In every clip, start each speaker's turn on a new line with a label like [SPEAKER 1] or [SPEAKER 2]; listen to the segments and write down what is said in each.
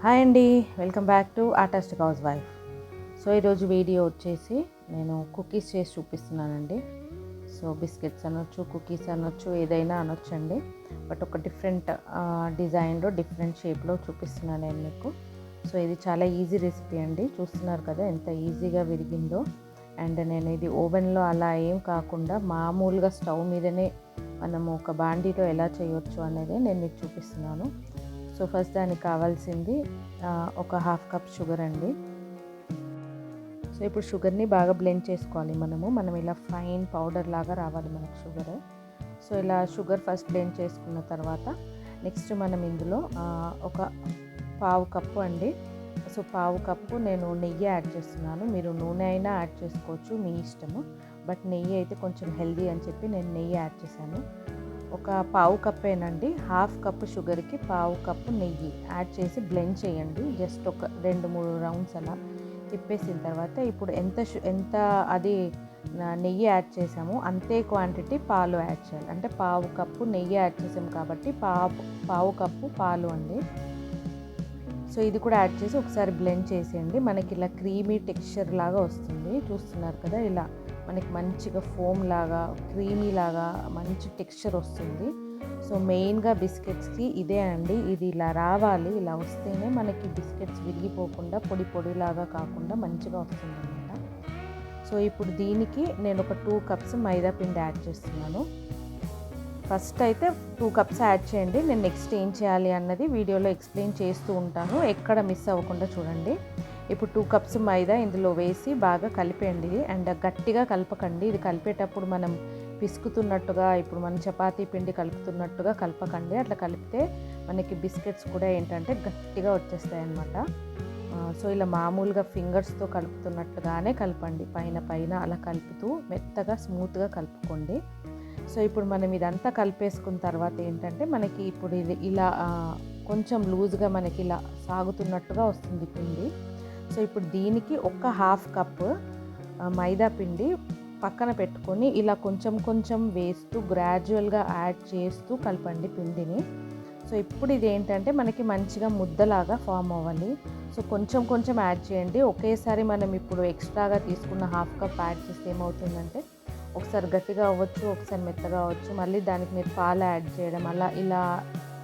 [SPEAKER 1] Hi అండి welcome back to artistic housewife. So ఈరోజు video వచ్చేసి నేను కుకీస్ చేసి చూపిస్తున్నానండి. సో బిస్కెట్స్ అనొచ్చు కుకీస్ అనొచ్చు ఏదైనా అనొచ్చండి బట్ ఒక డిఫరెంట్ డిజైన్లో డిఫరెంట్ షేప్లో చూపిస్తున్నాను నేను మీకు. సో ఇది చాలా ఈజీ రెసిపీ అండి. చూస్తున్నారు కదా ఎంత ఈజీగా విరిగిందో. అండ్ నేను ఇది ఓవెన్లో అలా ఏం కాకుండా మామూలుగా స్టవ్ మీదనే మనము ఒక బాండీలో ఎలా చేయొచ్చు అనేది నేను మీకు చూపిస్తున్నాను. సో ఫస్ట్ దానికి కావాల్సింది ఒక హాఫ్ కప్ షుగర్ అండి. సో ఇప్పుడు షుగర్ని బాగా బ్లెండ్ చేసుకోవాలి మనము. మనం ఇలా ఫైన్ పౌడర్ లాగా రావాలి మనకు షుగర్. సో ఇలా షుగర్ ఫస్ట్ బ్లెండ్ చేసుకున్న తర్వాత నెక్స్ట్ మనం ఇందులో ఒక పావు కప్పు అండి. సో పావు కప్పు నేను నెయ్యి యాడ్ చేస్తున్నాను. మీరు నూనె అయినా యాడ్ చేసుకోవచ్చు మీ ఇష్టము. బట్ నెయ్యి అయితే కొంచెం హెల్దీ అని చెప్పి నేను నెయ్యి యాడ్ చేశాను. ఒక పావు కప్పేనండి. హాఫ్ కప్పు షుగర్కి పావు కప్పు నెయ్యి. యాడ్ చేసి బ్లెండ్ చేయండి. జస్ట్ ఒక రెండు మూడు రౌండ్స్ అలా తిప్పేసిన తర్వాత ఇప్పుడు ఎంత షు- ఎంత అది నెయ్యి యాడ్ చేసామో అంతే క్వాంటిటీ పాలు యాడ్ చేయాలి. అంటే పావు కప్పు నెయ్యి యాడ్ చేసాం కాబట్టి పావు పావు కప్పు పాలు అండి. సో ఇది కూడా యాడ్ చేసి ఒకసారి బ్లెండ్ చేసేయండి. మనకి ఇలా క్రీమీ టెక్స్చర్ లాగా వస్తుంది. చూస్తున్నారు కదా ఇలా మనకి మంచిగా ఫోమ్ లాగా క్రీమీ లాగా మంచి టెక్స్చర్ వస్తుంది. సో మెయిన్గా బిస్కెట్స్కి ఇదే అండి. ఇది ఇలా రావాలి. ఇలా వస్తేనే మనకి బిస్కెట్స్ విరిగిపోకుండా పొడి పొడిలాగా కాకుండా మంచిగా వస్తుంది అనమాట సో ఇప్పుడు దీనికి నేను ఒక టూ కప్స్ మైదా పిండి యాడ్ చేస్తున్నాను. ఫస్ట్ అయితే టూ కప్స్ యాడ్ చేయండి. నేను నెక్స్ట్ ఏం చేయాలి అన్నది వీడియోలో ఎక్స్ప్లెయిన్ చేస్తూ ఉంటాను. ఎక్కడ మిస్ అవ్వకుండా చూడండి. ఇప్పుడు టూ కప్స్ మైదా ఇందులో వేసి బాగా కలిపేయండి. అండ్ గట్టిగా కలపకండి. ఇది కలిపేటప్పుడు మనం పిసుకుతున్నట్టుగా ఇప్పుడు మనం చపాతీ పిండి కలుపుతున్నట్టుగా కలపకండి. అట్లా కలిపితే మనకి బిస్కెట్స్ కూడా ఏంటంటే గట్టిగా వచ్చేస్తాయి అన్నమాట సో ఇలా మామూలుగా ఫింగర్స్తో కలుపుతున్నట్టుగానే కలపండి. పైన పైన అలా కలుపుతూ మెత్తగా స్మూత్గా కలుపుకోండి. సో ఇప్పుడు మనం ఇదంతా కలిపేసుకున్న తర్వాత ఏంటంటే మనకి ఇప్పుడు ఇది ఇలా కొంచెం లూజ్గా మనకి ఇలా సాగుతున్నట్టుగా వస్తుంది పిండి. సో ఇప్పుడు దీనికి ఒక హాఫ్ కప్ మైదా పిండి పక్కన పెట్టుకొని ఇలా కొంచెం కొంచెం వేస్తూ గ్రాడ్యువల్గా యాడ్ చేస్తూ కలపండి పిండిని. సో ఇప్పుడు ఇది ఏంటంటే మనకి మంచిగా ముద్దలాగా ఫామ్ అవ్వాలి. సో కొంచెం కొంచెం యాడ్ చేయండి. ఒకేసారి మనం ఇప్పుడు ఎక్స్ట్రాగా తీసుకున్న హాఫ్ కప్ యాడ్ చేస్తే ఏమవుతుందంటే ఒకసారి గట్టిగా అవ్వచ్చు ఒకసారి మెత్తగా అవ్వచ్చు. మళ్ళీ దానికి మీరు పాలు యాడ్ చేయడం అలా ఇలా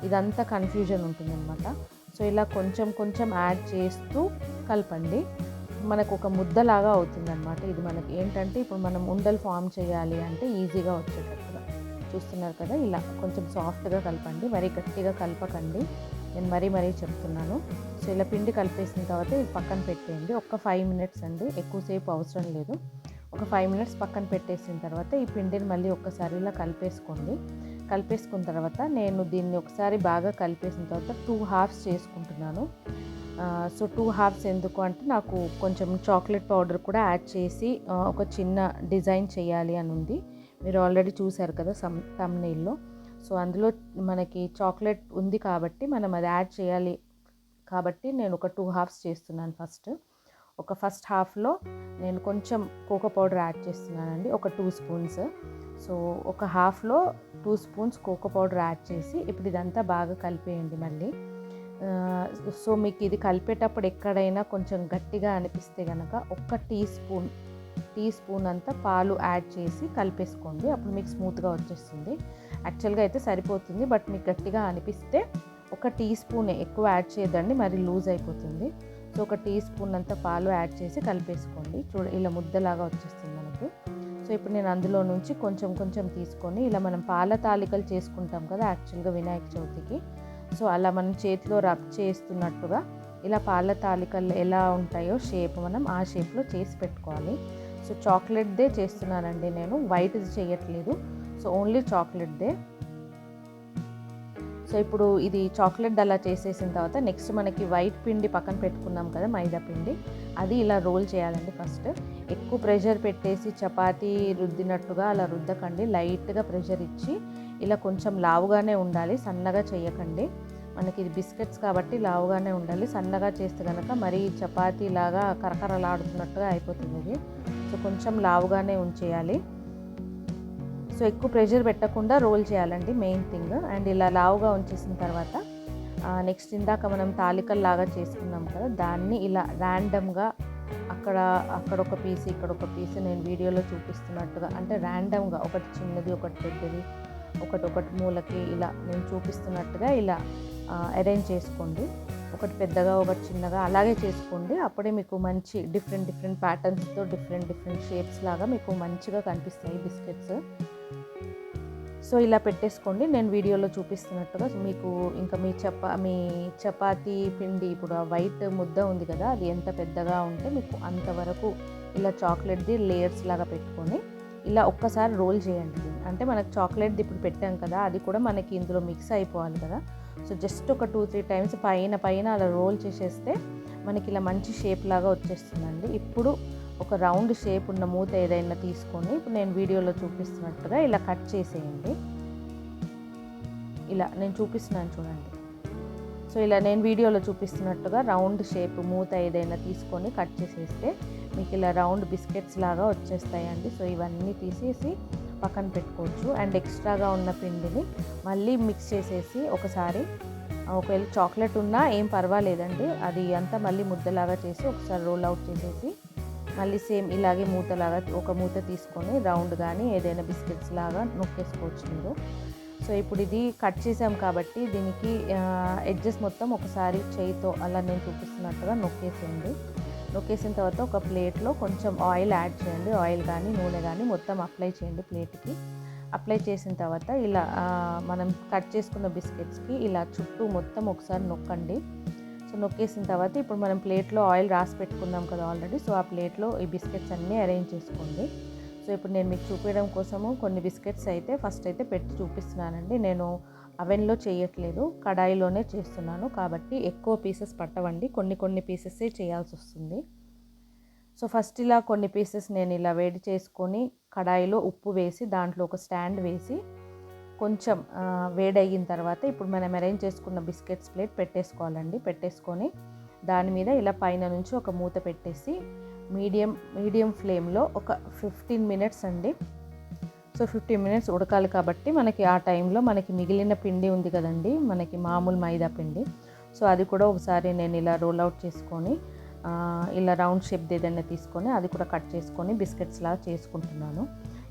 [SPEAKER 1] ఇదంతా కన్ఫ్యూజన్ ఉంటుందన్నమాట. సో ఇలా కొంచెం కొంచెం యాడ్ చేస్తూ కలపండి. మనకు ఒక ముద్దలాగా అవుతుందన్నమాట. ఇది మనకి ఏంటంటే ఇప్పుడు మనం ఉండలు ఫామ్ చేయాలి అంటే ఈజీగా వచ్చేటట్టుగా. చూస్తున్నారు కదా ఇలా కొంచెం సాఫ్ట్గా కలపండి. మరీ గట్టిగా కలపకండి. నేను మరీ మరీ చెప్తున్నాను. సో ఇలా పిండి కలిపేసిన తర్వాత ఇది పక్కన పెట్టేయండి. ఒక ఫైవ్ మినిట్స్ అండి. ఎక్కువసేపు అవసరం లేదు. ఒక ఫైవ్ మినిట్స్ పక్కన పెట్టేసిన తర్వాత ఈ పిండిని మళ్ళీ ఒక్కసారి ఇలా కలిపేసుకోండి. కలిపేసుకున్న తర్వాత నేను దీన్ని ఒకసారి బాగా కలిపేసిన తర్వాత టూ హాఫ్స్ చేసుకుంటున్నాను. సో టూ హాఫ్స్ ఎందుకు అంటే నాకు కొంచెం చాక్లెట్ పౌడర్ కూడా యాడ్ చేసి ఒక చిన్న డిజైన్ చేయాలి అని ఉంది. మీరు ఆల్రెడీ చూశారు కదా సమ్ తమ్నెయిల్లో సో అందులో మనకి చాక్లెట్ ఉంది కాబట్టి మనం అది యాడ్ చేయాలి కాబట్టి నేను ఒక టూ హాఫ్స్ చేస్తున్నాను ఫస్ట్ ఒక ఫస్ట్ హాఫ్లో నేను కొంచెం కోకో పౌడర్ యాడ్ చేస్తున్నానండి ఒక టూ స్పూన్స్ సో ఒక హాఫ్లో two spoons cocoa powder add చేసి ఇప్పుడు ఇదంతా బాగా కలిపేయండి మళ్ళీ. సో మీకు ఇది కలిపేటప్పుడు ఎక్కడైనా కొంచెం గట్టిగా అనిపిస్తే కనుక ఒక్క టీ స్పూన్ టీ స్పూన్ అంతా పాలు యాడ్ చేసి కలిపేసుకోండి. అప్పుడు మీకు స్మూత్గా వచ్చేస్తుంది. యాక్చువల్గా అయితే సరిపోతుంది బట్ మీకు గట్టిగా అనిపిస్తే ఒక టీ స్పూనే ఎక్కువ యాడ్ చేయదండి మరి లూజ్ అయిపోతుంది. సో ఒక టీ స్పూన్ అంతా పాలు యాడ్ చేసి కలిపేసుకోండి. చూడ ఇలా ముద్దలాగా వచ్చేస్తుంది మనకి. సో ఇప్పుడు నేను అందులో నుంచి కొంచెం కొంచెం తీసుకొని ఇలా మనం పాల తాలికలు చేసుకుంటాం కదా యాక్చువల్గా వినాయక చవితికి. సో అలా మనం చేతిలో రబ్ చేస్తున్నట్టుగా ఇలా పాల తాలికలు ఎలా ఉంటాయో షేప్ మనం ఆ షేప్లో చేసి పెట్టుకోవాలి. సో చాక్లెట్దే చేస్తున్నానండి నేను వైట్ది చేయట్లేదు. సో ఓన్లీ చాక్లెట్దే సో ఇప్పుడు ఇది చాక్లెట్ అలా చేసేసిన తర్వాత నెక్స్ట్ మనకి వైట్ పిండి పక్కన పెట్టుకున్నాం కదా మైదా పిండి. అది ఇలా రోల్ చేయాలండి ఫస్ట్. ఎక్కువ ప్రెషర్ పెట్టేసి చపాతీ రుద్దినట్టుగా అలా రుద్దకండి. లైట్గా ప్రెషర్ ఇచ్చి ఇలా కొంచెం లావుగానే ఉండాలి సన్నగా చేయకండి. మనకి ఇది బిస్కెట్స్ కాబట్టి లావుగానే ఉండాలి సన్నగా చేస్తే కనుక మరీ చపాతీ లాగా కరకరలాడుతున్నట్టుగా అయిపోతుంది ఇది. సో కొంచెం లావుగానే ఉంచేయాలి. సో ఎక్కువ ప్రెషర్ పెట్టకుండా రోల్ చేయాలండి మెయిన్ థింగ్. అండ్ ఇలా లావుగా ఉంచేసిన తర్వాత నెక్స్ట్ ఇందాక మనం తాలికల్లాగా చేసుకున్నాం కదా దాన్ని ఇలా ర్యాండమ్గా అక్కడ అక్కడ ఒక పీస్ ఇక్కడ ఒక పీస్ నేను వీడియోలో చూపిస్తున్నట్టుగా అంటే ర్యాండమ్గా ఒకటి చిన్నది ఒకటి పెద్దది ఒకటి ఒకటి మూలకి ఇలా నేను చూపిస్తున్నట్టుగా ఇలా అరేంజ్ చేసుకోండి. ఒకటి పెద్దగా ఒకటి చిన్నగా అలాగే చేసుకోండి. అప్పుడే మీకు మంచి డిఫరెంట్ డిఫరెంట్ ప్యాటర్న్స్తో డిఫరెంట్ డిఫరెంట్ షేప్స్ లాగా మీకు మంచిగా కనిపిస్తాయి బిస్కెట్స్. సో ఇలా పెట్టేసుకోండి. నేను వీడియోలో చూపిస్తున్నట్టుగా మీకు ఇంకా మీ చపా మీ చపాతీ పిండి ఇప్పుడు ఆ వైట్ ముద్ద ఉంది కదా అది ఎంత పెద్దగా ఉంటే మీకు అంతవరకు ఇలా చాక్లెట్ది లేయర్స్ లాగా పెట్టుకొని ఇలా ఒక్కసారి రోల్ చేయండి. అంటే మనకు చాక్లెట్ది ఇప్పుడు పెట్టాం కదా అది కూడా మనకి ఇందులో మిక్స్ అయిపోవాలి కదా. సో జస్ట్ ఒక టూ త్రీ టైమ్స్ పైన పైన అలా రోల్ చేసేస్తే మనకి ఇలా మంచి షేప్ లాగా వచ్చేస్తుందండి. ఇప్పుడు ఒక రౌండ్ షేప్ ఉన్న మూత ఏదైనా తీసుకొని ఇప్పుడు నేను వీడియోలో చూపిస్తున్నట్టుగా ఇలా కట్ చేసేయండి. ఇలా నేను చూపిస్తున్నాను చూడండి. సో ఇలా నేను వీడియోలో చూపిస్తున్నట్టుగా రౌండ్ షేప్ మూత ఏదైనా తీసుకొని కట్ చేసేస్తే మీకు ఇలా రౌండ్ బిస్కెట్స్ లాగా వచ్చేస్తాయండి. సో ఇవన్నీ తీసేసి పక్కన పెట్టుకోవచ్చు. అండ్ ఎక్స్ట్రాగా ఉన్న పిండిని మళ్ళీ మిక్స్ చేసేసి ఒకసారి ఒకవేళ చాక్లెట్ ఉన్నా ఏం పర్వాలేదండి. అది అంతా మళ్ళీ ముద్దలాగా చేసి ఒకసారి రోల్ అవుట్ చేసేసి మళ్ళీ సేమ్ ఇలాగే మూతలాగా ఒక మూత తీసుకొని రౌండ్ కానీ ఏదైనా బిస్కెట్స్ లాగా నొక్కేసుకోవచ్చు మీరు. సో ఇప్పుడు ఇది కట్ చేసాం కాబట్టి దీనికి ఎడ్జెస్ మొత్తం ఒకసారి చేయితో అలా నేను చూపిస్తున్నట్టుగా నొక్కేసేయండి. నొక్కేసిన తర్వాత ఒక ప్లేట్లో కొంచెం ఆయిల్ యాడ్ చేయండి. ఆయిల్ కానీ నూనె కానీ మొత్తం అప్లై చేయండి ప్లేట్కి. అప్లై చేసిన తర్వాత ఇలా మనం కట్ చేసుకున్న బిస్కెట్స్కి ఇలా చుట్టూ మొత్తం ఒకసారి నొక్కండి. సో నొక్కేసిన తర్వాత ఇప్పుడు మనం ప్లేట్లో ఆయిల్ రాసి పెట్టుకున్నాం కదా ఆల్రెడీ సో ఆ ప్లేట్లో ఈ బిస్కెట్స్ అన్నీ అరేంజ్ చేసుకోండి. సో ఇప్పుడు నేను మీకు చూపించడం కోసము కొన్ని బిస్కెట్స్ అయితే ఫస్ట్ అయితే పెట్టి చూపిస్తున్నానండి. నేను అవెన్లో చేయట్లేదు కడాయిలోనే చేస్తున్నాను. కాబట్టి ఎక్కువ పీసెస్ పట్టవండి. కొన్ని కొన్ని పీసెసే చేయాల్సి వస్తుంది. సో ఫస్ట్ ఇలా కొన్ని పీసెస్ నేను ఇలా వేడి చేసుకొని కడాయిలో ఉప్పు వేసి దాంట్లో ఒక స్టాండ్ వేసి కొంచెం వేడయిన తర్వాత ఇప్పుడు మనం అరేంజ్ చేసుకున్న బిస్కెట్స్ ప్లేట్ పెట్టేసుకోవాలండి. పెట్టేసుకొని దాని మీద ఇలా పైన నుంచి ఒక మూత పెట్టేసి మీడియం మీడియం ఫ్లేమ్లో ఒక ఫిఫ్టీన్ మినిట్స్ అండి. సో ఫిఫ్టీన్ మినిట్స్ ఉడకాలి కాబట్టి మనకి ఆ టైంలో మనకి మిగిలిన పిండి ఉంది కదండి మనకి మామూలు మైదా పిండి. సో అది కూడా ఒకసారి నేను ఇలా రోల్ అవుట్ చేసుకొని ఇలా రౌండ్ షేప్ ఏదైనా తీసుకొని అది కూడా కట్ చేసుకొని బిస్కెట్స్ లాగా చేసుకుంటున్నాను.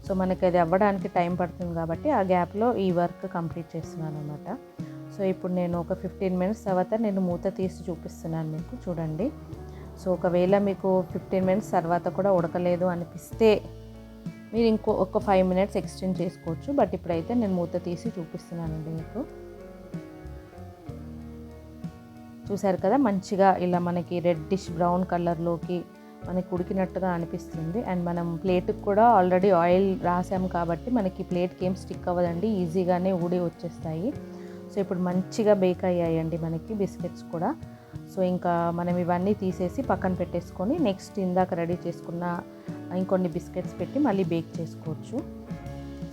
[SPEAKER 1] సో మనకి అది అవ్వడానికి టైం పడుతుంది కాబట్టి ఆ గ్యాప్లో ఈ వర్క్ కంప్లీట్ చేస్తున్నాను అనమాట సో ఇప్పుడు నేను ఒక ఫిఫ్టీన్ మినిట్స్ తర్వాత నేను మూత తీసి చూపిస్తున్నాను మీకు చూడండి. సో ఒకవేళ మీకు ఫిఫ్టీన్ మినిట్స్ తర్వాత కూడా ఉడకలేదు అనిపిస్తే మీరు ఇంకో ఒక ఫైవ్ మినిట్స్ ఎక్స్టెండ్ చేసుకోవచ్చు బట్ ఇప్పుడైతే నేను మూత తీసి చూపిస్తున్నానండి మీకు. చూసారు కదా మంచిగా ఇలా మనకి రెడ్డిష్ బ్రౌన్ కలర్లోకి మనకి ఉడికినట్టుగా అనిపిస్తుంది. అండ్ మనం ప్లేట్కి కూడా ఆల్రెడీ ఆయిల్ రాసాము కాబట్టి మనకి ప్లేట్కి ఏం స్టిక్ అవ్వదండి ఈజీగానే ఊడి వచ్చేస్తాయి. సో ఇప్పుడు మంచిగా బేక్ అయ్యాయండి మనకి బిస్కెట్స్ కూడా. సో ఇంకా మనం ఇవన్నీ తీసేసి పక్కన పెట్టేసుకొని నెక్స్ట్ ఇందాక రెడీ చేసుకున్న ఇంకొన్ని బిస్కెట్స్ పెట్టి మళ్ళీ బేక్ చేసుకోవచ్చు.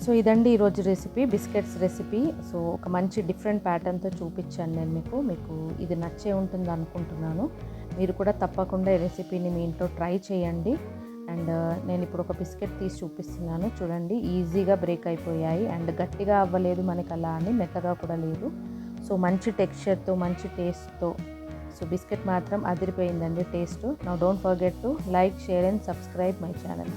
[SPEAKER 1] సో ఇదండి ఈరోజు రెసిపీ బిస్కెట్స్ రెసిపీ. సో ఒక మంచి డిఫరెంట్ ప్యాటర్న్తో చూపించాను నేను మీకు. మీకు ఇది నచ్చే ఉంటుంది అనుకుంటున్నాను. మీరు కూడా తప్పకుండా ఈ రెసిపీని మీ ఇంట్లో ట్రై చేయండి. అండ్ నేను ఇప్పుడు ఒక బిస్కెట్ తీసి చూపిస్తున్నాను. చూడండి ఈజీగా బ్రేక్ అయిపోయాయి. అండ్ గట్టిగా అవ్వలేదు మనకి అలా అని మెత్తగా కూడా లేదు. సో మంచి టెక్స్చర్తో మంచి టేస్ట్తో సో బిస్కెట్ మాత్రం అదిరిపోయిందండి taste. Now don't forget to like share and subscribe my channel